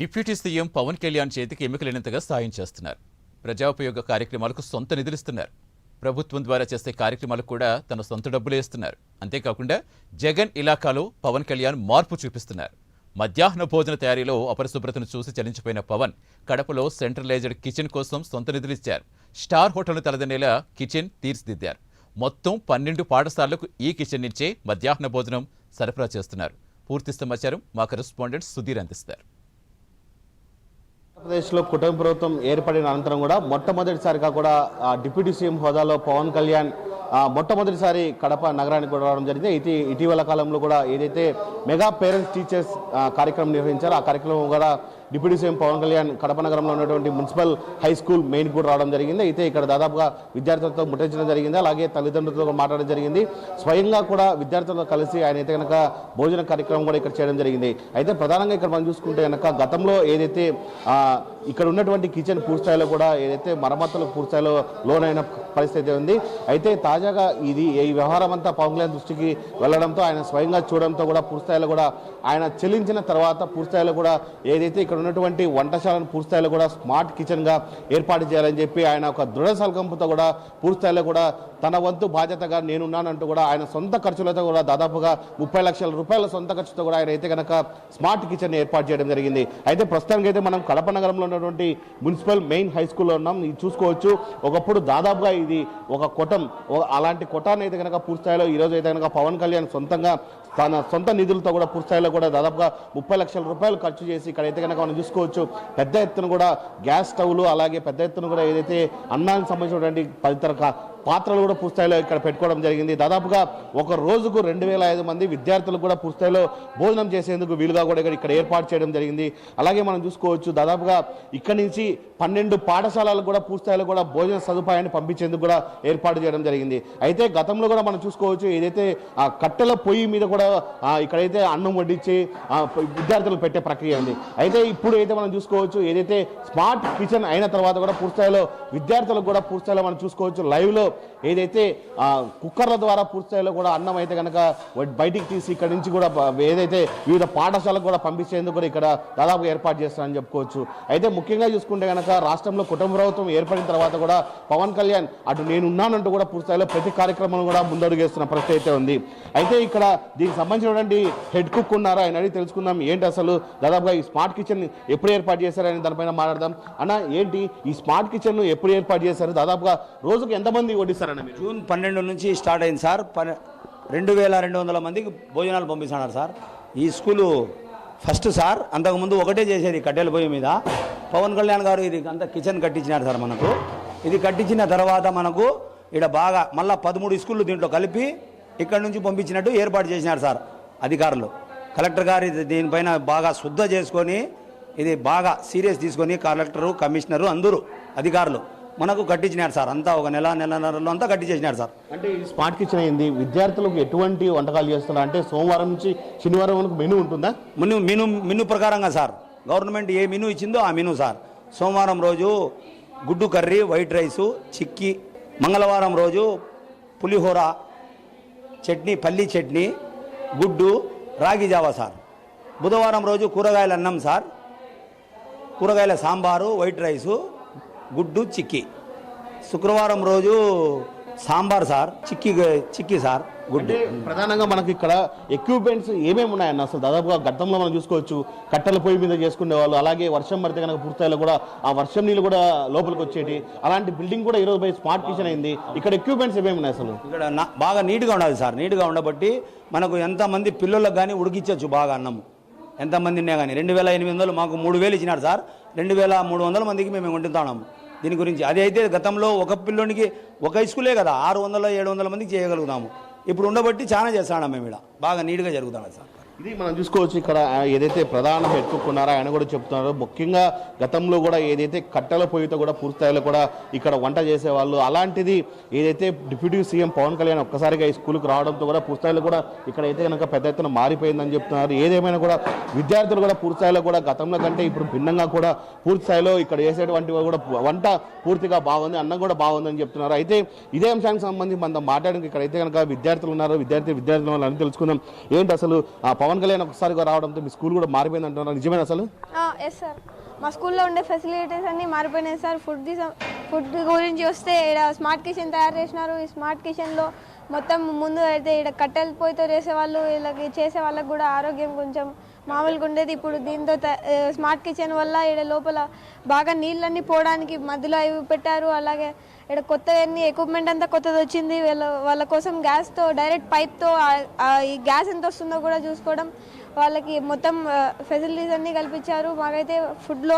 Deputy CM Pawan Kalyan చేతికి ఎన్నికలేనంతగా సాయం చేస్తున్నారు. ప్రజాపయోగ కార్యక్రమాలకు సొంత నిధులిస్తున్నారు ప్రభుత్వం ద్వారా చేసే కార్యక్రమాలకు కూడా తన సొంత డబ్బులు ఇస్తున్నారు. అంతేకాకుండా జగన్ ఇలాకాలో పవన్ కళ్యాణ్ మార్పు చూపిస్తున్నారు. మధ్యాహ్న భోజన తయారీలో అపరిశుభ్రతను చూసి చలించిపోయిన పవన్ కడపలో సెంట్రలైజ్డ్ కిచెన్ కోసం సొంత నిధులిచ్చారు స్టార్ హోటల్ను తలదనేలా కిచెన్ తీర్చిదిద్దారు. మొత్తం పన్నెండు పాఠశాలలకు ఈ కిచెన్ నుంచే మధ్యాహ్న భోజనం సరఫరా చేస్తున్నారు. పూర్తి సమాచారం మా కరెస్పాండెంట్ సుధీర్ అందిస్తారు. ఆంధ్రప్రదేశ్లో కుటుంబ ప్రభుత్వం ఏర్పడిన అనంతరం కూడా మొట్టమొదటిసారిగా కూడా డిప్యూటీ సీఎం హోదాలో పవన్ కళ్యాణ్ మొట్టమొదటిసారి కడప నగరానికి కూడా రావడం జరిగింది. ఇది ఇటీవల కాలంలో కూడా ఏదైతే మెగా పేరెంట్స్ టీచర్స్ కార్యక్రమం నిర్వహించారో ఆ కార్యక్రమం కూడా డిప్యూటీ సీఎం పవన్ కళ్యాణ్ కడప నగరంలో ఉన్నటువంటి మున్సిపల్ హై స్కూల్ మెయిన్ కూడా రావడం జరిగింది. అయితే ఇక్కడ దాదాపుగా విద్యార్థులతో ముట్టించడం జరిగింది. అలాగే తల్లిదండ్రులతో మాట్లాడడం జరిగింది. స్వయంగా కూడా విద్యార్థులతో కలిసి ఆయన అయితే కనుక భోజన కార్యక్రమం కూడా ఇక్కడ చేయడం జరిగింది. అయితే ప్రధానంగా ఇక్కడ మనం చూసుకుంటే కనుక గతంలో ఏదైతే ఇక్కడ ఉన్నటువంటి కిచెన్ పూర్తిస్థాయిలో కూడా ఏదైతే మరమ్మతులు పూర్తిస్థాయిలో లోనైన పరిస్థితి ఉంది. అయితే తాజాగా ఇది ఈ వ్యవహారం అంతా పవన్ కళ్యాణ్ దృష్టికి వెళ్ళడంతో ఆయన స్వయంగా చూడడంతో కూడా పూర్తిస్థాయిలో కూడా ఆయన చెల్లించిన తర్వాత పూర్తిస్థాయిలో కూడా ఏదైతే ఇక్కడ ఉన్నటువంటి వంటశాలను పూర్తిస్థాయిలో కూడా స్మార్ట్ కిచెన్గా ఏర్పాటు చేయాలని చెప్పి ఆయన ఒక దృఢ సంకల్పంతో కూడా పూర్తిస్థాయిలో కూడా తన వంతు బాధ్యతగా నేనున్నానంటూ కూడా ఆయన సొంత ఖర్చులతో కూడా దాదాపుగా ముప్పై లక్షల రూపాయల సొంత ఖర్చుతో కూడా ఆయన అయితే కనుక స్మార్ట్ కిచెన్ ఏర్పాటు చేయడం జరిగింది. అయితే ప్రస్తుతానికి అయితే మనం కడప నగరంలో ఉన్నటువంటి మున్సిపల్ మెయిన్ హై స్కూల్లో ఉన్నాం. ఇది చూసుకోవచ్చు. ఒకప్పుడు దాదాపుగా ఇది ఒక కొటం. అలాంటి కొటాన్ని అయితే కనుక పూర్తిస్థాయిలో ఈరోజు అయితే కనుక పవన్ కళ్యాణ్ సొంతంగా తన సొంత నిధులతో కూడా పూర్తిస్థాయిలో కూడా దాదాపుగా ముప్పై లక్షల రూపాయలు ఖర్చు చేసి ఇక్కడ అయితే కనుక మనం చూసుకోవచ్చు. పెద్ద ఎత్తున కూడా గ్యాస్ స్టవ్లు అలాగే పెద్ద ఎత్తున కూడా ఏదైతే అన్నానికి సంబంధించినటువంటి తదితర పాత్రలు కూడా పూర్తిస్థాయిలో ఇక్కడ పెట్టుకోవడం జరిగింది. దాదాపుగా ఒక రోజుకు రెండు వేల ఐదు మంది విద్యార్థులు కూడా పూర్తిస్థాయిలో భోజనం చేసేందుకు వీలుగా కూడా ఇక్కడ- ఇక్కడ ఏర్పాటు చేయడం జరిగింది. అలాగే మనం చూసుకోవచ్చు దాదాపుగా ఇక్కడి నుంచి పన్నెండు పాఠశాలలు కూడా పూర్తిస్థాయిలో కూడా భోజన సదుపాయాన్ని పంపించేందుకు కూడా ఏర్పాటు చేయడం జరిగింది. అయితే గతంలో కూడా మనం చూసుకోవచ్చు ఏదైతే ఆ కట్టెల పొయ్యి మీద కూడా ఇక్కడైతే అన్నం వడ్డించి విద్యార్థులకు పెట్టే ప్రక్రియ ఉంది. అయితే ఇప్పుడు అయితే మనం చూసుకోవచ్చు ఏదైతే స్మార్ట్ కిచెన్ అయిన తర్వాత కూడా పూర్తిస్థాయిలో విద్యార్థులకు కూడా పూర్తిస్థాయిలో మనం చూసుకోవచ్చు లైవ్లో ఏదైతే కుక్కర్ల ద్వారా పూర్తిస్థాయిలో కూడా అన్నం అయితే కనుక బయటికి తీసి ఇక్కడ నుంచి కూడా ఏదైతే వివిధ పాఠశాలకు కూడా పంపించేందుకు కూడా ఇక్కడ దాదాపు ఏర్పాటు చేస్తారని చెప్పుకోవచ్చు. అయితే ముఖ్యంగా చూసుకుంటే కనుక రాష్ట్రంలో కుటుంబ ప్రభుత్వం ఏర్పడిన తర్వాత కూడా పవన్ కళ్యాణ్ అటు నేను ఉన్నానంటూ కూడా పూర్తిస్థాయిలో ప్రతి కార్యక్రమం కూడా ముందడుగేస్తున్న పరిస్థితి అయితే ఉంది. అయితే ఇక్కడ దీనికి సంబంధించినటువంటి హెడ్ కుక్ ఉన్నారా? ఆయన అడిగి తెలుసుకుందాం. ఏంటి అసలు దాదాపుగా ఈ స్మార్ట్ కిచెన్ ఎప్పుడు ఏర్పాటు చేశారని దానిపైన మాట్లాడదాం. అన్న ఏంటి ఈ స్మార్ట్ కిచెన్ ఎప్పుడు ఏర్పాటు చేశారు? దాదాపుగా రోజుకు ఎంతమంది వడ్డిస్తారన్న మీరు? జూన్ పన్నెండు నుంచి స్టార్ట్ అయింది సార్. పన్నె రెండు వేల రెండు వందల మందికి భోజనాలు పంపిస్తున్నారు సార్. ఈ స్కూలు ఫస్ట్ సార్. అంతకుముందు ఒకటే చేసేది కట్టెల పొయ్యి మీద. పవన్ కళ్యాణ్ గారు ఇది అంతా కిచెన్ కట్టించినారు సార్ మనకు. ఇది కట్టించిన తర్వాత మనకు ఇక్కడ బాగా మళ్ళీ పదమూడు స్కూళ్ళు దీంట్లో కలిపి ఇక్కడ నుంచి పంపించినట్టు ఏర్పాటు చేసినారు సార్ అధికారులు. కలెక్టర్ గారు ఇది దీనిపైన బాగా శుద్ధ చేసుకొని ఇది బాగా సీరియస్ తీసుకొని కలెక్టరు కమిషనరు అందరూ అధికారులు మనకు కట్టించినారు సార్. అంతా ఒక నెల నెలన్నరలో అంతా కట్టించేసినారు సార్. అంటే ఈ స్మార్ట్ కిచెన్ అయింది విద్యార్థులకు ఎటువంటి వంటకాలు చేస్తున్నారు? అంటే సోమవారం నుంచి శనివారం వరకు మెనూ ఉంటుందా? మెను మెను మెను ప్రకారంగా సార్. గవర్నమెంట్ ఏ మెను ఇచ్చిందో ఆ మెను సార్. సోమవారం రోజు గుడ్డు కర్రీ వైట్ రైసు చిక్కీ. మంగళవారం రోజు పులిహోర చట్నీ పల్లి చట్నీ గుడ్డు రాగి జావా సార్. బుధవారం రోజు కూరగాయల అన్నం సార్. కూరగాయల సాంబారు వైట్ రైసు గుడ్డు చిక్కీ. శుక్రవారం రోజు సాంబార్ సార్ చిక్కీ చిక్కీ సార్ గుడ్డు. ప్రధానంగా మనకి ఇక్కడ ఎక్విప్మెంట్స్ ఏమేమి ఉన్నాయన్న అసలు దాదాపుగా గతంలో మనం చూసుకోవచ్చు కట్టెల పొయ్యి మీద చేసుకునే వాళ్ళు అలాగే వర్షం పడితే కనుక పూర్తిస్థాయిలో కూడా ఆ వర్షం నీళ్ళు కూడా లోపలికి వచ్చేటి అలాంటి బిల్డింగ్ కూడా ఈరోజు పోయి స్మార్ట్ కిచెన్ అయింది. ఇక్కడ ఎక్విప్మెంట్స్ ఏమేమి ఉన్నాయి అసలు? ఇక్కడ బాగా నీట్గా ఉండాలి సార్ నీట్గా ఉండబట్టి మనకు ఎంతమంది పిల్లలకు కానీ ఉడికించవచ్చు బాగా అన్నము. ఎంతమంది ఉన్నా కానీ రెండు వేల ఎనిమిది వందలు మాకు మూడు వేలు ఇచ్చినారు సార్. రెండు వేల మూడు వందల మందికి మేము వండుతున్నాము దీని గురించి. అది అయితే గతంలో ఒక పిల్లోనికి ఒక స్కూలే కదా ఆరు వందల ఏడు వందల మందికి చేయగలుగుతాము. ఇప్పుడు ఉండబట్టి చాలా చేస్తున్నాం మేము ఇక్కడ బాగా నీట్గా జరుగుతాడు సార్? ఇది మనం చూసుకోవచ్చు ఇక్కడ ఏదైతే ప్రధాన పెట్టుకున్నారో ఆయన కూడా చెప్తున్నారు. ముఖ్యంగా గతంలో కూడా ఏదైతే కట్టెల పొయ్యితో కూడా పూర్తిస్థాయిలో కూడా ఇక్కడ వంట చేసేవాళ్ళు అలాంటిది ఏదైతే డిప్యూటీ సీఎం పవన్ కళ్యాణ్ ఒక్కసారిగా ఈ స్కూల్కి రావడంతో కూడా పూర్తిస్థాయిలో కూడా ఇక్కడ అయితే కనుక పెద్ద ఎత్తున మారిపోయిందని చెప్తున్నారు. ఏదేమైనా కూడా విద్యార్థులు కూడా పూర్తిస్థాయిలో కూడా గతంలో కంటే ఇప్పుడు భిన్నంగా కూడా పూర్తిస్థాయిలో ఇక్కడ చేసేటువంటి కూడా వంట పూర్తిగా బాగుంది అన్నం కూడా బాగుందని చెప్తున్నారు. అయితే ఇదే అంశానికి సంబంధించి మనం మాట్లాడడానికి ఇక్కడ అయితే కనుక విద్యార్థులు ఉన్నారు. విద్యార్థి విద్యార్థులు అని తెలుసుకుందాం. ఏంటి అసలు ఆ పవన్ పవన్ కళ్యాణ్ ఒకసారిగా రావడంతో మీ స్కూల్ కూడా మారిపోయింది అంటున్నారు. నిజమేనా అసలు? ఎస్ సార్ మా స్కూల్లో ఉండే ఫెసిలిటీస్ అన్నీ మారిపోయినాయి సార్ ఫుడ్ ఫుడ్ గురించి వస్తే ఇక్కడ స్మార్ట్ కిచెన్ తయారు చేసినారు. ఈ స్మార్ట్ కిచెన్లో మొత్తం ముందు అయితే ఇక్కడ కట్టెల పొయ్యితో చేసేవాళ్ళు వీళ్ళకి చేసే వాళ్ళకి కూడా ఆరోగ్యం కొంచెం మామూలుగా ఉండేది. ఇప్పుడు దీంతో స్మార్ట్ కిచెన్ వల్ల ఇక్కడ లోపల బాగా నీళ్ళన్నీ పోవడానికి మధ్యలో అవి పెట్టారు. అలాగే ఇక్కడ కొత్త అన్ని ఎక్విప్మెంట్ అంతా కొత్తది వచ్చింది. వీళ్ళ వాళ్ళ కోసం గ్యాస్తో డైరెక్ట్ పైప్తో ఈ గ్యాస్ ఎంత వస్తుందో కూడా చూసుకోవడం వాళ్ళకి మొత్తం ఫెసిలిటీస్ అన్నీ కల్పించారు. మాకైతే ఫుడ్లో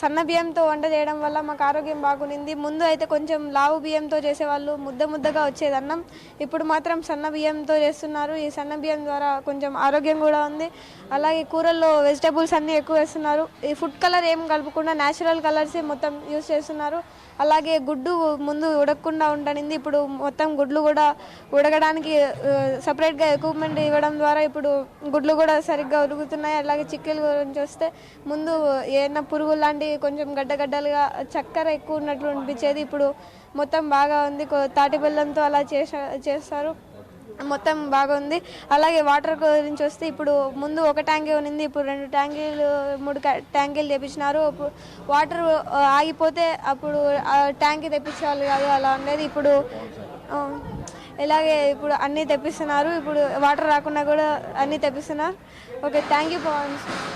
సన్న బియ్యంతో వంట చేయడం వల్ల మాకు ఆరోగ్యం బాగునింది ముందు అయితే కొంచెం లావు బియ్యంతో చేసేవాళ్ళు ముద్ద ముద్దగా వచ్చేది అన్నం ఇప్పుడు మాత్రం సన్న బియ్యంతో చేస్తున్నారు. ఈ సన్న బియ్యం ద్వారా కొంచెం ఆరోగ్యం కూడా ఉంది. అలాగే కూరల్లో వెజిటేబుల్స్ అన్నీ ఎక్కువ వేస్తున్నారు. ఈ ఫుడ్ కలర్ ఏం కలపకుండా న్యాచురల్ కలర్స్ మొత్తం యూస్ చేస్తున్నారు. అలాగే గుడ్డు ముందు ఉడకకుండా ఉండనింది. ఇప్పుడు మొత్తం గుడ్లు కూడా ఉడకడానికి సపరేట్గా ఎక్విప్మెంట్ ఇవ్వడం ద్వారా ఇప్పుడు గుడ్లు కూడా సరిగ్గా ఉరుగుతున్నాయి అలాగే చిక్కీల గురించి వస్తే ముందు ఏమైనా పురుగు లాంటివి కొంచెం గడ్డగడ్డలుగా చక్కెర ఎక్కువ ఉన్నట్లు అనిపించేది. ఇప్పుడు మొత్తం బాగా ఉంది. తాటి బెల్లంతో అలా చేసా చేస్తారు. మొత్తం బాగుంది అలాగే వాటర్ గురించి వస్తే ఇప్పుడు ముందు ఒక ట్యాంకీ ఉన్నింది. ఇప్పుడు రెండు ట్యాంకీలు మూడు ట్యాంకీలు తెప్పించినారు. ఇప్పుడు వాటర్ ఆగిపోతే అప్పుడు ఆ ట్యాంకీ తెప్పించేవాళ్ళు కాదు. అలా ఉండేది. ఇప్పుడు ఇలాగే ఇప్పుడు అన్నీ తెప్పిస్తున్నారు. ఇప్పుడు వాటర్ రాకుండా కూడా అన్నీ తెప్పిస్తున్నారు. ఓకే థ్యాంక్ యూ పవన్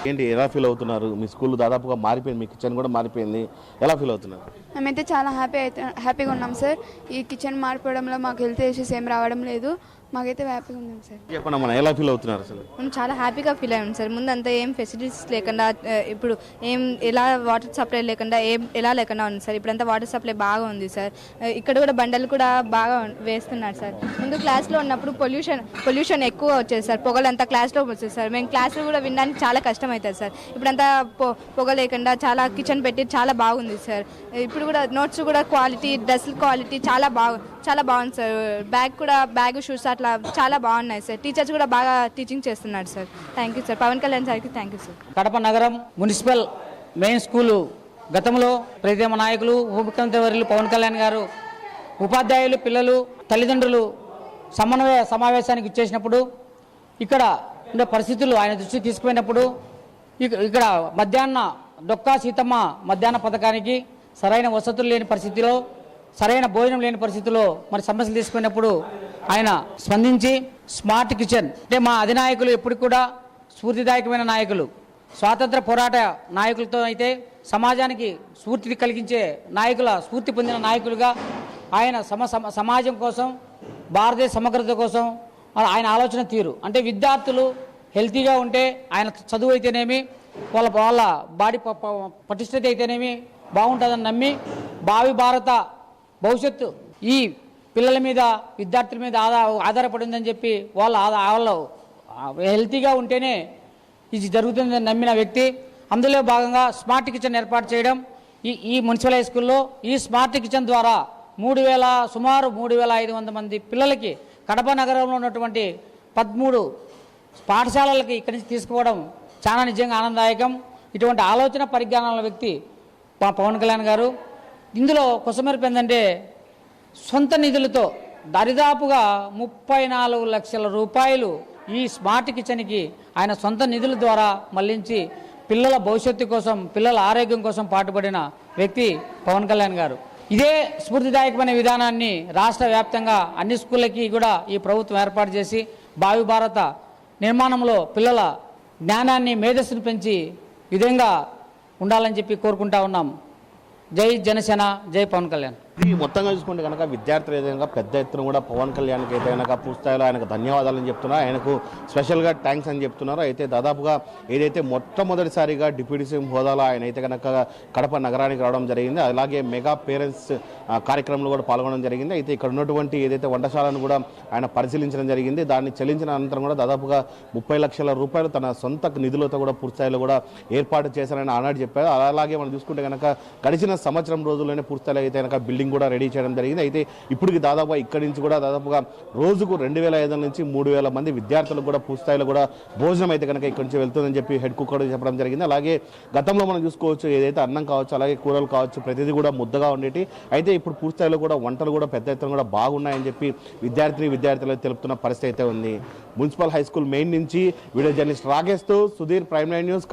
ఏంటి ఎలా ఫీల్ అవుతున్నారు? మీ స్కూల్ దాదాపుగా మారిపోయింది మీ కిచెన్ కూడా మారిపోయింది. ఎలా ఫీల్ అవుతున్నారు? మేమైతే చాలా హ్యాపీ అయితే హ్యాపీగా ఉన్నాం సార్ ఈ కిచెన్ మారిపోవడంలో మాకు హెల్త్ ఇష్యూస్ ఏం రావడం లేదు. మాకైతే హ్యాపీగా ఉన్నాం సార్. చెప్పండి మన ఎలా ఫీల్ అవుతున్నారు అసలు? మేము చాలా హ్యాపీగా ఫీల్ అయ్యాం సార్. ముందు అంతా ఏం ఫెసిలిటీస్ లేకుండా ఇప్పుడు ఏం ఎలా వాటర్ సప్లై లేకుండా ఏం ఎలా లేకుండా ఉంది సార్. ఇప్పుడంతా వాటర్ సప్లై బాగా ఉంది సార్. ఇక్కడ కూడా బండలు కూడా బాగా వేస్తున్నారు సార్. ముందు క్లాస్లో ఉన్నప్పుడు పొల్యూషన్ పొల్యూషన్ ఎక్కువ వచ్చేది సార్. పొగలంతా క్లాస్లో వచ్చేది సార్. మేము క్లాస్లో కూడా వినడానికి చాలా కష్టం అవుతుంది సార్. ఇప్పుడంతా పొ పొగ లేకుండా చాలా కిచెన్ పెట్టి చాలా బాగుంది సార్. ఇప్పుడు కూడా నోట్స్ కూడా క్వాలిటీ డ్రెస్ క్వాలిటీ చాలా బాగు చాలా బాగుంది సార్. బ్యాగ్ కూడా బ్యాగ్ షూస్ అట్లా చాలా బాగున్నాయి సార్. టీచర్స్ కూడా బాగా టీచింగ్ చేస్తున్నారు sir. Thank you sir Pawan Kalyan సార్కి థ్యాంక్ యూ సార్ కడప నగరం మున్సిపల్ మెయిన్ స్కూలు గతంలో ప్రీతమ నాయకులు ఉప ముఖ్యమంత్రి వర్యులు పవన్ కళ్యాణ్ గారు ఉపాధ్యాయులు పిల్లలు తల్లిదండ్రులు సమన్వయ సమావేశానికి ఇచ్చేసినప్పుడు ఇక్కడ ఉండే పరిస్థితులు ఆయన దృష్టికి తీసుకుపోయినప్పుడు ఇక్కడ మధ్యాహ్న డొక్కా సీతమ్మ మధ్యాహ్న పథకానికి సరైన వసతులు లేని పరిస్థితిలో సరైన భోజనం లేని పరిస్థితిలో మరి సమస్యలు తీసుకున్నప్పుడు ఆయన స్పందించి స్మార్ట్ కిచెన్ అంటే మా అధినాయకులు ఎప్పుడు కూడా స్ఫూర్తిదాయకమైన నాయకులు. స్వాతంత్ర పోరాట నాయకులతో అయితే సమాజానికి స్ఫూర్తిని కలిగించే నాయకుల స్ఫూర్తి పొందిన నాయకులుగా ఆయన సమ సమాజం కోసం భారతదేశ సమగ్రత కోసం ఆయన ఆలోచన తీరు. అంటే విద్యార్థులు హెల్తీగా ఉంటే ఆయన చదువు అయితేనేమి వాళ్ళ వాళ్ళ బాడీ ప- పటిష్టత అయితేనేమి బాగుంటుందని నమ్మి భావి భారత భవిష్యత్తు. ఈ పిల్లల మీద విద్యార్థుల మీద ఆధార ఆధారపడిందని చెప్పి వాళ్ళ వాళ్ళు హెల్తీగా ఉంటేనే ఇది జరుగుతుందని నమ్మిన వ్యక్తి అందులో భాగంగా స్మార్ట్ కిచెన్ ఏర్పాటు చేయడం ఈ ఈ మున్సిపల్ హై స్కూల్లో ఈ స్మార్ట్ కిచెన్ ద్వారా మూడు వేల సుమారు మూడు వేల ఐదు వందల మంది పిల్లలకి కడప నగరంలో ఉన్నటువంటి పదమూడు పాఠశాలలకి ఇక్కడి నుంచి తీసుకోవడం చాలా నిజంగా ఆనందదాయకం. ఇటువంటి ఆలోచన పరిజ్ఞానాల వ్యక్తి పవన్ కళ్యాణ్ గారు ఇందులో కొసమెరుపు ఏంటంటే సొంత నిధులతో దరిదాపుగా ముప్పై నాలుగు లక్షల రూపాయలు ఈ స్మార్ట్ కిచెన్కి ఆయన సొంత నిధుల ద్వారా మళ్ళించి పిల్లల భవిష్యత్తు కోసం పిల్లల ఆరోగ్యం కోసం పాటుపడిన వ్యక్తి పవన్ కళ్యాణ్ గారు. ఇదే స్ఫూర్తిదాయకమైన విధానాన్ని రాష్ట్ర వ్యాప్తంగా అన్ని స్కూళ్ళకి కూడా ఈ ప్రభుత్వం ఏర్పాటు చేసి భావి భారత నిర్మాణంలో పిల్లల జ్ఞానాన్ని మేధస్సును పెంచి విధంగా ఉండాలని చెప్పి కోరుకుంటా ఉన్నాం. జై జనసేన జై పవన్ కళ్యాణ్. ఇది మొత్తంగా చూసుకుంటే కనుక విద్యార్థులు ఏదైనా పెద్ద ఎత్తున కూడా పవన్ కళ్యాణ్కి అయితే కనుక పూర్తిస్థాయిలో ఆయనకు ధన్యవాదాలు అని చెప్తున్నారు. ఆయనకు స్పెషల్గా థ్యాంక్స్ అని చెప్తున్నారు. అయితే దాదాపుగా ఏదైతే మొట్టమొదటిసారిగా డిప్యూటీ సీఎం హోదాలో ఆయన అయితే కనుక కడప నగరానికి రావడం జరిగింది. అలాగే మెగా పేరెంట్స్ కార్యక్రమంలో కూడా పాల్గొనడం జరిగింది. అయితే ఇక్కడ ఉన్నటువంటి ఏదైతే వంటశాలను కూడా ఆయన పరిశీలించడం జరిగింది. దాన్ని చెల్లించిన అనంతరం కూడా దాదాపుగా ముప్పై లక్షల రూపాయలు తన సొంత నిధులతో కూడా పూర్తిస్థాయిలో కూడా ఏర్పాటు చేశారని ఆనాడు చెప్పారు. అలాగే మనం చూసుకుంటే కనుక గడిచిన సంవత్సరం రోజుల్లోనే పూర్తిస్థాయిలో అయితే కనుక బిల్డింగ్ బిల్డింగ్ కూడా రెడీ చేయడం జరిగింది. అయితే ఇప్పటికి దాదాపు ఇక్కడి నుంచి కూడా దాదాపుగా రోజుకు రెండు వేల ఐదు నుంచి మూడు వేల మంది విద్యార్థులకు కూడా పూర్తిస్థాయిలో కూడా భోజనం అయితే కనుక ఇక్కడి నుంచి వెళ్తుందని చెప్పి హెడ్ కుక్ కూడా చెప్పడం జరిగింది. అలాగే గతంలో మనం చూసుకోవచ్చు ఏదైతే అన్నం కావచ్చు అలాగే కూరలు కావచ్చు ప్రతిదీ కూడా ముద్దగా ఉండేటి. అయితే ఇప్పుడు పూర్తిస్థాయిలో కూడా వంటలు కూడా పెద్ద ఎత్తున కూడా బాగున్నాయని చెప్పి విద్యార్థిని విద్యార్థులకు తెలుపుతున్న పరిస్థితి అయితే ఉంది. మున్సిపల్ హై స్కూల్ మెయిన్ నుంచి వీడియో జర్నలిస్ట్ రాకేష్తో సుధీర్ ప్రైమ్ లైన్ న్యూస్